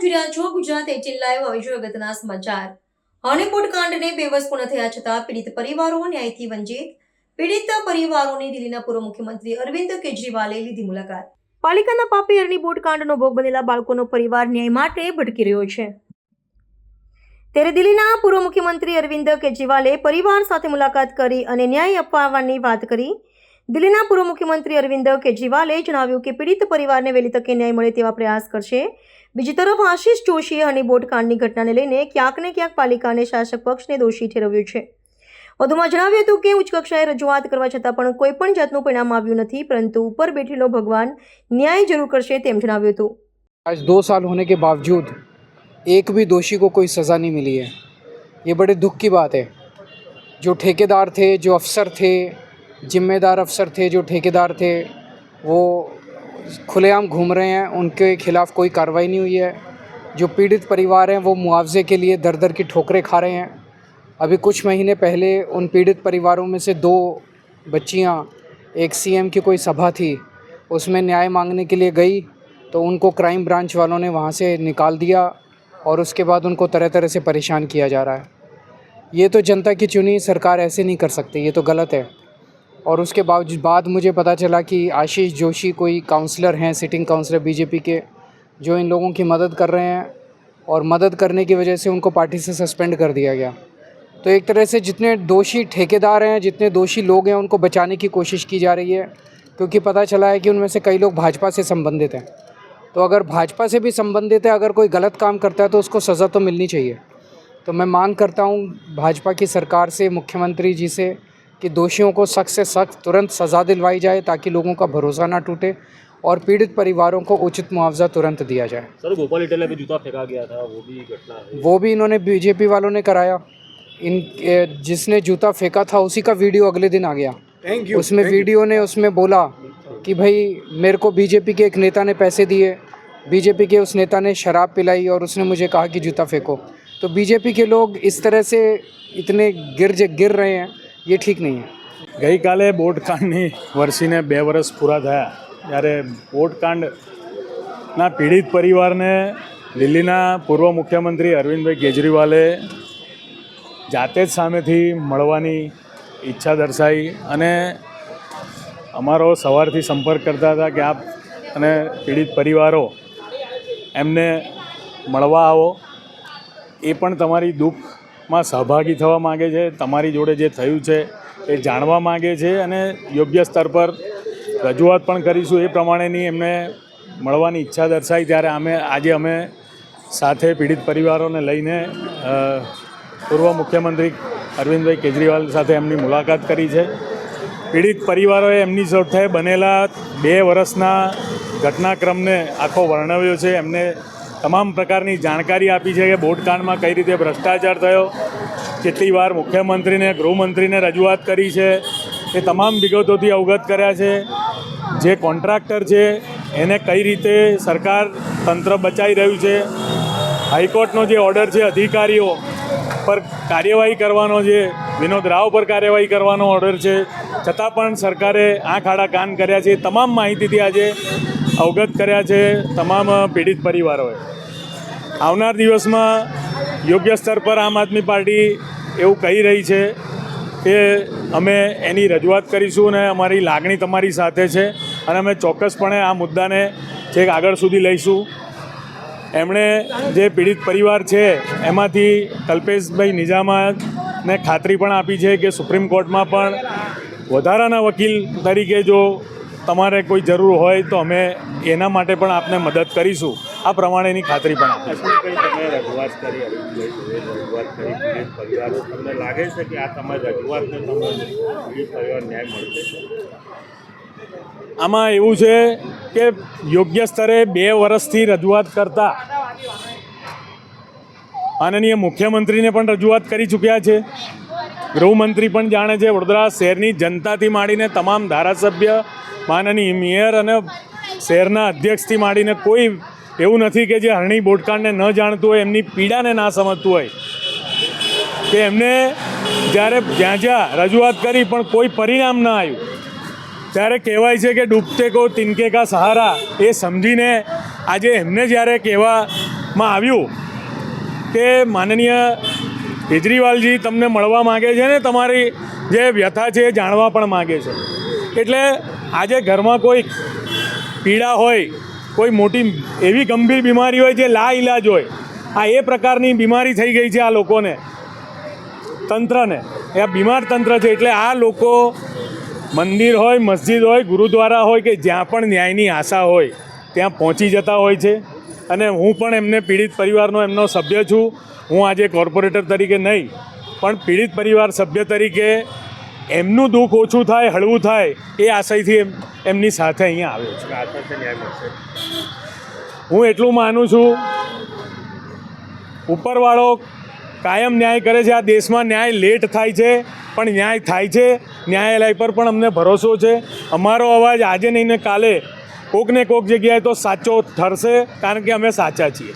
આપ છો Gujarat eighteen live હવે અગત્યના સમાચાર. હનીમૂન કાંડને બે વર્ષ પૂર્ણ થયા છતાં પીડિત પરિવારો ન્યાયથી વંચિત પીડિત પરિવારોની દિલ્હીના પૂર્વ મુખ્યમંત્રી અરવિંદ કેજરીવાલે લીધી મુલાકાત. પાલિકાના પાપી હરણીબોટ કાંડનો ભોગ બનેલા બાળકોનો પરિવાર ન્યાય માટે ભટકી રહ્યો છે. ત્યારે દિલ્હીના પૂર્વ મુખ્યમંત્રી અરવિંદ કેજરીવાલે પરિવાર સાથે મુલાકાત કરી અને ન્યાય અપાવવાની વાત કરી દિલ્હીના પૂર્વ મુખ્યમંત્રી અરવિંદ કેજરીવાલે જણાવ્યું કે પીડિત પરિવારને વહેલી તકે ન્યાય મળે તેવા પ્રયાસ કરશે બીજી તરફ આશીષ જોશીએ હનીબોટ કાંડની ઘટનાને લઈને ક્યાંક ને ક્યાંક પાલિકા અને શાસક પક્ષને દોષી ઠેરવ્યું છે વધુમાં જણાવ્યું હતું કે ઉચ્ચ કક્ષાએ રજૂઆત કરવા છતાં પણ કોઈ પણ જાતનું પરિણામ આવ્યું નથી પરંતુ ઉપર બેઠેલો ભગવાન ન્યાય જરૂર કરશે તેમ જણાવ્યું હતું आज दो साल होने के बावजूद एक भी दोषी को कोई सज़ा नहीं मिली है ये बड़े दुख की बात है जो ठेकेदार थे जो अफसर थे जिम्मेदार अफसर थे, जो ठेकेदार थे, वो खुलेआम घूम रहे हैं। उनके खिलाफ़ कोई कार्रवाई नहीं हुई है। जो पीड़ित परिवार हैं, वो मुआवजे के लिए दर दर की ठोकरें खा रहे हैं। अभी कुछ महीने पहले उन पीड़ित परिवारों में से दो बच्चियाँ, एक सीएम की कोई सभा थी, उसमें न्याय मांगने के लिए गई तो उनको क्राइम ब्रांच वालों ने वहाँ से निकाल दिया और उसके बाद उनको तरह तरह से परेशान किया जा रहा है। ये तो जनता की चुनी, सरकार ऐसे नहीं कर सकती, ये तो गलत है। और उसके बावजूद बाद मुझे पता चला कि आशीष जोशी कोई काउंसलर हैं सिटिंग काउंसलर बीजेपी के, जो इन लोगों की मदद कर रहे हैं और मदद करने की वजह से उनको पार्टी से सस्पेंड कर दिया गया। तो एक तरह से जितने दोषी ठेकेदार हैं, जितने दोषी लोग हैं, उनको बचाने की कोशिश की जा रही है, क्योंकि पता चला है कि उनमें से कई लोग भाजपा से संबंधित हैं। तो अगर भाजपा से भी संबंधित है, अगर कोई गलत काम करता है तो उसको सज़ा तो मिलनी चाहिए। तो मैं मांग करता हूँ भाजपा की सरकार से, मुख्यमंत्री जी से कि दोषियों को सख्त से सख्त तुरंत सज़ा दिलवाई जाए ताकि लोगों का भरोसा ना टूटे और पीड़ित परिवारों को उचित मुआवजा तुरंत दिया जाए। सर गोपाल इटले भी जूता फेंका गया था वो भी घटना है। वो भी इन्होंने बीजेपी वालों ने कराया। इन जिसने जूता फेंका था उसी का वीडियो अगले दिन आ गया। थैंक यू उसमें वीडियो ने उसमें बोला कि भाई मेरे को बीजेपी के एक नेता ने पैसे दिए। बीजेपी के उस नेता ने शराब पिलाई और उसने मुझे कहा कि जूता फेंको। तो बीजेपी के लोग इस तरह से इतने गिर गिर रहे हैं ये ठीक नहीं है ગઈકાલે બોટકાંડની વર્ષીને બે વર્ષ પૂરા થયા ત્યારે બોટકાંડના પીડિત પરિવારને દિલ્હીના પૂર્વ મુખ્યમંત્રી અરવિંદભાઈ કેજરીવાલે જાતે જ સામેથી મળવાની ઈચ્છા દર્શાવી અને અમારો સવારથી સંપર્ક કરતા હતા કે આપ અને પીડિત પરિવારો એમને મળવા આવો એ પણ તમારી દુઃખમાં સહભાગી થવા માગે છે, તમારી જોડે જે થયું છે એ જાણવા માગે છે અને યોગ્ય સ્તર પર રજૂઆત પણ કરીશું. એ પ્રમાણેની એમને મળવાની ઈચ્છા દર્શાવી ત્યારે અમે, આજે અમે સાથે પીડિત પરિવારોને લઈને પૂર્વ મુખ્યમંત્રી અરવિંદભાઈ કેજરીવાલ સાથે એમની મુલાકાત કરી છે. પીડિત પરિવારોએ એમની સાથે બનેલા બે વર્ષના ઘટનાક્રમને આખો વર્ણવ્યો છે. એમને તમામ પ્રકારની જાણકારી આપી છે કે બોટકાંડમાં કઈ રીતે ભ્રષ્ટાચાર થયો, કેટલી વાર મુખ્યમંત્રીને, ગૃહમંત્રીને રજૂઆત કરી છે, એ તમામ વિગતોથી અવગત કર્યા છે. જે કોન્ટ્રાક્ટર છે, એને કઈ રીતે સરકાર તંત્ર બચાવી રહ્યું છે, હાઈકોર્ટનો જે ઓર્ડર છે, અધિકારીઓ પર કાર્યવાહી કરવાનો છે, વિનોદ રાવ પર કાર્યવાહી કરવાનો ઓર્ડર છે, છતાં પણ સરકારે આંખ આડા કાન કર્યા છે તમામ માહિતીથી આજે અવગત કર્યા છે તમામ પીડિત પરિવારોએ. આવનાર દિવસમાં યોગ્ય સ્તર પર આમ આદમી પાર્ટી એવું કહી રહી છે કે અમે એની રજૂઆત કરીશું અને અમારી લાગણી તમારી સાથે છે અને અમે ચોક્કસપણે આ મુદ્દાને છેક આગળ સુધી લઈશું. એમણે જે પીડિત પરિવાર છે એમાંથી કલ્પેશભાઈ નિજામાને ખાતરી પણ આપી છે કે સુપ્રીમ કોર્ટમાં પણ વધારાના વકીલ તરીકે જો તમારે કોઈ જરૂર હોય તો અમે એના માટે પણ આપને મદદ કરીશું. આ પ્રમાણેની ખાતરી પણ લાગે છે કે આ ન્યાય મળશે? આમાં એવું છે કે યોગ્ય સ્તરે બે વર્ષથી રજૂઆત કરતા માનનીય મુખ્યમંત્રીને પણ રજૂઆત કરી ચૂક્યા છે. ગૃહમંત્રી પણ જાણે છે વડોદરા શહેરની જનતાથી માંડીને તમામ ધારાસભ્ય માનનીય મેયર અને શહેરના અધ્યક્ષથી માંડીને કોઈ એવું નથી કે જે હરણી બોટકાંડને ન જાણતું હોય, એમની પીડાને ના સમજતું હોય. કે એમને જ્યારે જ્યાં જ્યાં રજૂઆત કરી પણ કોઈ પરિણામ ન આવ્યું. ત્યારે કહેવાય છે કે ડૂબતે કો તિનકે કા સહારા, એ સમજીને આજે એમને જ્યારે કહેવામાં આવ્યું કે માનનીય કેજરીવાલજી તમને મળવા માગે છે ને, તમારી જે વ્યથા છે એ જાણવા પણ માગે છે. એટલે આજે ઘરમાં કોઈ પીડા હોય, કોઈ મોટી એવી ગંભીર બીમારી હોય જે લા ઇલાજ હોય, આ એ પ્રકારની બીમારી થઈ ગઈ છે આ લોકોને, તંત્રને. એ આ બીમાર તંત્ર છે એટલે આ લોકો મંદિર હોય, મસ્જિદ હોય, ગુરુદ્વારા હોય કે જ્યાં પણ ન્યાયની આશા હોય, ત્યાં પહોંચી જતા હોય છે. અને હું પણ એમને પીડિત પરિવારનો એમનો સભ્ય છું. હું આજે કોર્પોરેટર તરીકે નહીં, પણ પીડિત પરિવાર સભ્ય તરીકે એમનું દુઃખ ઓછું થાય હળવું થાય એ આશયથી એમ એમની સાથે અહીંયા આવ્યો છું. હું એટલું માનું છું ઉપરવાળો કાયમ ન્યાય કરે છે આ દેશમાં ન્યાય લેટ થાય છે પણ ન્યાય થાય છે ન્યાયાલય પર પણ અમને ભરોસો છે. અમારો અવાજ આજે નહીં ને કાલે કોકને કોક જગ્યાએ તો સાચો ઠરશે કારણ કે અમે સાચા છીએ.